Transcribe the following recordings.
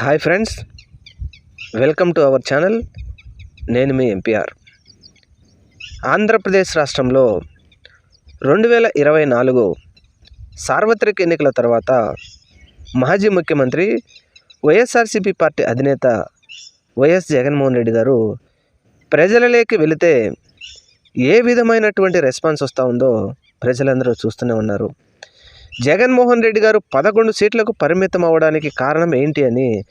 Hi friends welcome to our channel. నేను మీ MPR Andhra Pradesh రాష్ట్రంలో రెండు వేల ఇరవై నాలుగు సార్వత్రిక ఎన్నికల తర్వాత మాజీ ముఖ్యమంత్రి వైఎస్ఆర్సీపీ పార్టీ అధినేత వైఎస్ జగన్మోహన్ రెడ్డి గారు ప్రజలలోకి వెళితే ఏ విధమైనటువంటి రెస్పాన్స్ వస్తూ ఉందో ప్రజలందరూ చూస్తూనే ఉన్నారు. జగన్మోహన్ రెడ్డి గారు పదకొండు సీట్లకు పరిమితం అవ్వడానికి కారణం ఏంటి అని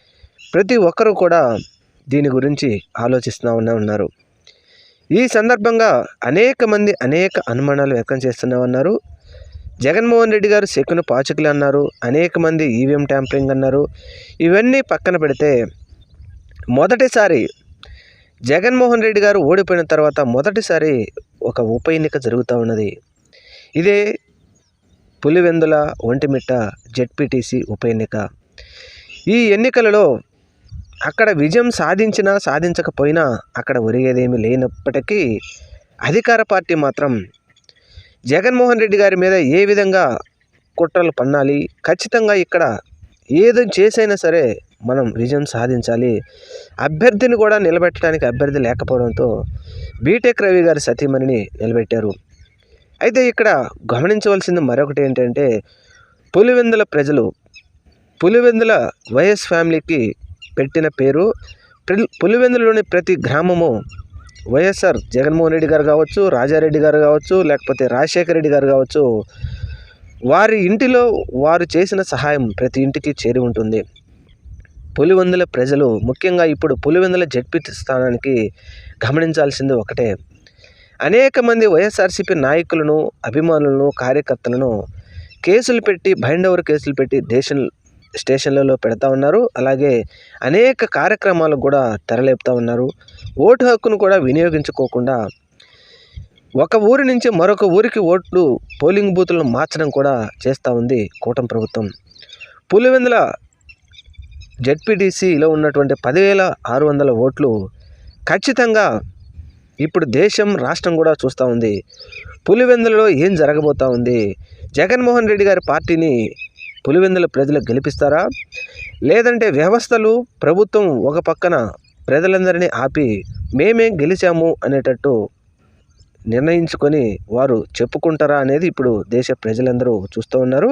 ప్రతి ఒక్కరూ కూడా దీని గురించి ఆలోచిస్తూ ఉన్నారు. ఈ సందర్భంగా అనేక మంది అనేక అనుమానాలు వ్యక్తం చేస్తూనే ఉన్నారు. జగన్మోహన్ రెడ్డి గారు శకును పాచకులు అన్నారు. అనేక మంది ఈవీఎం ట్యాంపరింగ్ అన్నారు. ఇవన్నీ పక్కన పెడితే మొదటిసారి జగన్మోహన్ రెడ్డి గారు ఓడిపోయిన తర్వాత మొదటిసారి ఒక ఉప ఎన్నిక జరుగుతూ ఉన్నది. ఇదే పులివెందుల ఒంటిమిట్ట జెడ్పీటీసీ ఉప ఎన్నిక. ఈ ఎన్నికలలో అక్కడ విజయం సాధించినా సాధించకపోయినా అక్కడ ఒరిగేదేమీ లేనప్పటికీ అధికార పార్టీ మాత్రం జగన్మోహన్ రెడ్డి గారి మీద ఏ విధంగా కుట్రలు పన్నాలి ఖచ్చితంగా ఇక్కడ ఏదో చేసైనా సరే మనం విజయం సాధించాలి. అభ్యర్థిని కూడా నిలబెట్టడానికి అభ్యర్థి లేకపోవడంతో బీటెక్ రవి గారి సతీమణిని నిలబెట్టారు. అయితే ఇక్కడ గమనించవలసింది మరొకటి ఏంటంటే పులివెందుల ప్రజలు పులివెందుల వైఎస్ ఫ్యామిలీకి పెట్టిన పేరు పులివెందులలోని ప్రతి గ్రామము వైఎస్ఆర్ జగన్మోహన్ రెడ్డి గారు కావచ్చు రాజారెడ్డి గారు కావచ్చు లేకపోతే రాజశేఖర రెడ్డి గారు కావచ్చు వారి ఇంటిలో వారు చేసిన సహాయం ప్రతి ఇంటికి చేరి ఉంటుంది. పులివెందుల ప్రజలు ముఖ్యంగా ఇప్పుడు పులివెందుల జడ్పీ స్థానానికి గమనించాల్సింది ఒకటే. అనేక మంది వైఎస్ఆర్సీపీ నాయకులను అభిమానులను కార్యకర్తలను కేసులు పెట్టి బైండ్ కేసులు పెట్టి దేశం స్టేషన్లలో పెడతా ఉన్నారు. అలాగే అనేక కార్యక్రమాలకు కూడా తెరలేపుతూ ఉన్నారు. ఓటు హక్కును కూడా వినియోగించుకోకుండా ఒక ఊరి నుంచి మరొక ఊరికి ఓట్లు పోలింగ్ బూతులను మార్చడం కూడా చేస్తూ ఉంది కూటమి ప్రభుత్వం. పులివెందుల జెడ్పీటీసీలో ఉన్నటువంటి పదివేల ఆరు వందల ఓట్లు ఖచ్చితంగా ఇప్పుడు దేశం రాష్ట్రం కూడా చూస్తూ ఉంది. పులివెందులలో ఏం జరగబోతా ఉంది? జగన్మోహన్ రెడ్డి గారి పార్టీని పులివెందుల ప్రజలు గెలిపిస్తారా? లేదంటే వ్యవస్థలు ప్రభుత్వం ఒక పక్కన ప్రజలందరినీ ఆపి మేమే గెలిచాము అనేటట్టు నిర్ణయించుకొని వారు చెప్పుకుంటారా అనేది ఇప్పుడు దేశ ప్రజలందరూ చూస్తూ ఉన్నారు.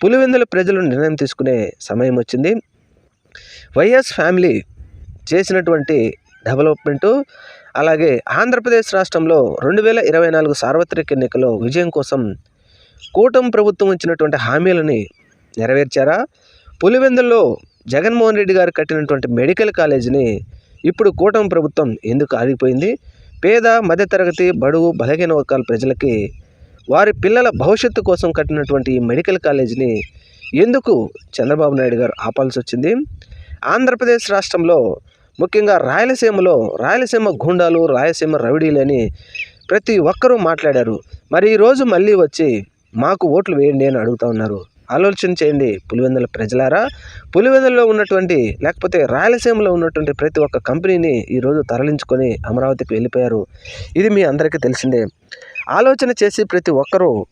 పులివెందుల ప్రజలు నిర్ణయం తీసుకునే సమయం వచ్చింది. వైఎస్ ఫ్యామిలీ చేసినటువంటి డెవలప్మెంటు అలాగే ఆంధ్రప్రదేశ్ రాష్ట్రంలో రెండు వేల ఇరవై నాలుగు సార్వత్రిక ఎన్నికల్లో విజయం కోసం కూటమి ప్రభుత్వం ఇచ్చినటువంటి హామీలని నెరవేర్చారా? పులివెందుల్లో జగన్మోహన్ రెడ్డి గారు కట్టినటువంటి మెడికల్ కాలేజీని ఇప్పుడు కూటమి ప్రభుత్వం ఎందుకు ఆగిపోయింది? పేద మధ్యతరగతి బడుగు బలహీన వర్గాల ప్రజలకి వారి పిల్లల భవిష్యత్తు కోసం కట్టినటువంటి ఈ మెడికల్ కాలేజీని ఎందుకు చంద్రబాబు నాయుడు గారు ఆపాల్సి వచ్చింది? ఆంధ్రప్రదేశ్ రాష్ట్రంలో ముఖ్యంగా రాయలసీమలో రాయలసీమ గుండాలు రాయలసీమ రవిడీలని ప్రతి ఒక్కరూ మాట్లాడారు. మరి ఈరోజు మళ్ళీ వచ్చి మాకు ఓట్లు వేయండి అని అడుగుతూ ఉన్నారు. ఆలోచన చేయండి పులివెందుల ప్రజలారా. పులివెందుల్లో ఉన్నటువంటి లేకపోతే రాయలసీమలో ఉన్నటువంటి ప్రతి ఒక్క కంపెనీని ఈరోజు తరలించుకొని అమరావతికి వెళ్ళిపోయారు. ఇది మీ అందరికీ తెలిసిందే. ఆలోచన చేసి ప్రతి ఒక్కరూ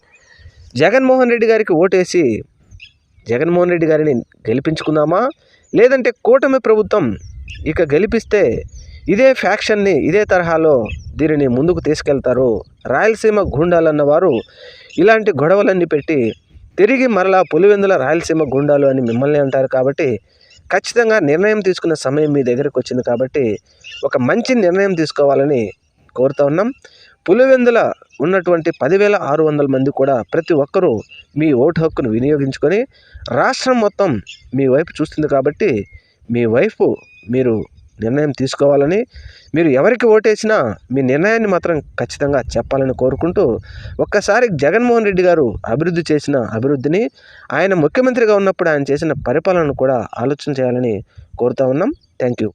జగన్మోహన్ రెడ్డి గారికి ఓటేసి జగన్మోహన్ రెడ్డి గారిని గెలిపించుకుందామా? లేదంటే కూటమి ప్రభుత్వం ఇక గెలిపిస్తే ఇదే ఫ్యాక్షన్ని ఇదే తరహాలో దీనిని ముందుకు తీసుకెళ్తారు రాయలసీమ గుండాలన్న వారు ఇలాంటి గొడవలన్నీ పెట్టి తిరిగి మరలా పులివెందుల రాయలసీమ గుండాలు అని మిమ్మల్ని అంటారు కాబట్టి ఖచ్చితంగా నిర్ణయం తీసుకున్న సమయం మీ దగ్గరకు వచ్చింది కాబట్టి ఒక మంచి నిర్ణయం తీసుకోవాలని కోరుతా ఉన్నాం. పులివెందుల ఉన్నటువంటి పదివేల ఆరు వందల మంది కూడా ప్రతి ఒక్కరూ మీ ఓటు హక్కును వినియోగించుకొని రాష్ట్రం మొత్తం మీ వైపు చూస్తుంది కాబట్టి మీ వైపు మీరు నిర్ణయం తీసుకోవాలని మీరు ఎవరికి ఓటేసినా మీ నిర్ణయాన్ని మాత్రం ఖచ్చితంగా చెప్పాలని కోరుకుంటూ ఒక్కసారి జగన్మోహన్ రెడ్డి గారు అభివృద్ధి చేసిన అభివృద్ధిని ఆయన ముఖ్యమంత్రిగా ఉన్నప్పుడు ఆయన చేసిన పరిపాలనను కూడా ఆలోచన చేయాలని కోరుతా ఉన్నాం. Thank you